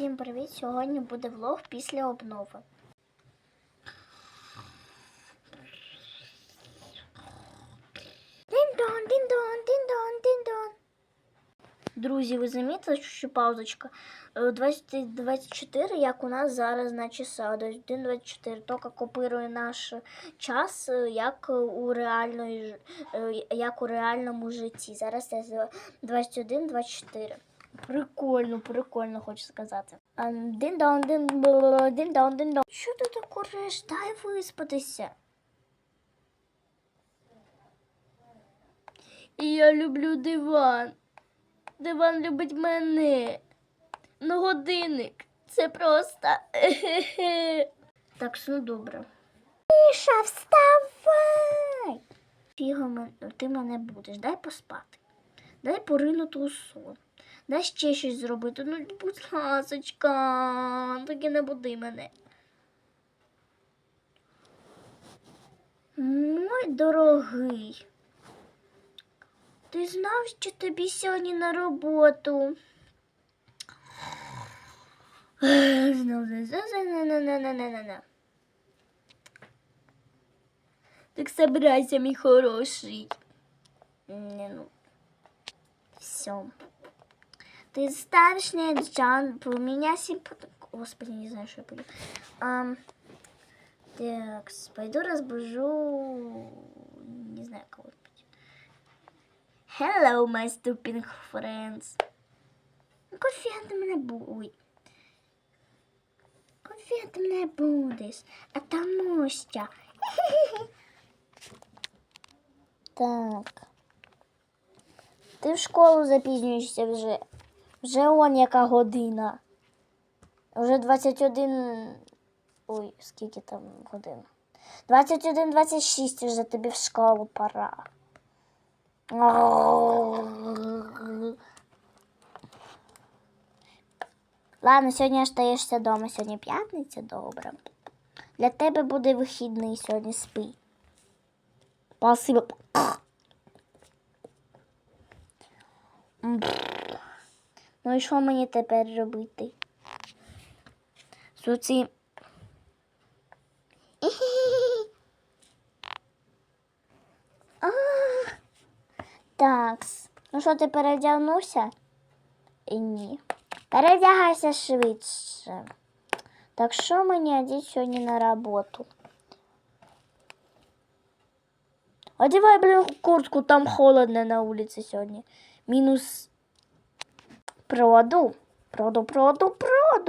Всім привіт! Сьогодні буде влог після обнови. Дин-дон, дин-дон, дин-дон, дин-дон. Друзі, ви замітили, що паузочка? Е, 20-24, як у нас зараз на часах. 21-24, тільки копирує наш час, е, як у, реальної, е, як у реальному житті. Зараз це 21-24. Прикольно, прикольно, хочу сказати. А, Дин-дон, дин дин-дон, дин-дон. Що ти так куриш? Дай виспатися. Я люблю диван. Диван любить мене. Ну, годинник. Це просто. Так, ну добре. Міша, вставай! Фіго, ти мене будеш. Дай поспати. Дай поринути у сон. Дай ще щось зробити. Ну, будь ласочка, таки не буди мене. Мой дорогий. Ти знав, що тобі сьогодні на роботу? Знов на Так собирайся, мій хороший. Не, ну. Все. Ты старший Джан, меня поменяйся. Господи, не знаю, что я пойду. Ам, так, пойду разбужу... Не знаю, кого-нибудь. Hello, my stupid friends. Конфети мене будуть. Конфети мене будеш. А тому що. Так. Ти в школу запізнюєшся вже. Вже он яка година. Вже 21. Ой, скільки там годин? 21-26 вже тобі в школу пора. Ладно, сьогодні остаєшся вдома. Сьогодні п'ятниця, добре. Для тебе буде вихідний сьогодні спи. Спасибо. Ну і що мені тепер робити? А, Такс. Ну що, ти передягнувся? І ні. Передягайся швидше. Так що мені одіть сьогодні на роботу? Одівай, блін, куртку, там холодно на вулиці сьогодні. Мінус Prodo, Prodo, Prodo, Prodo.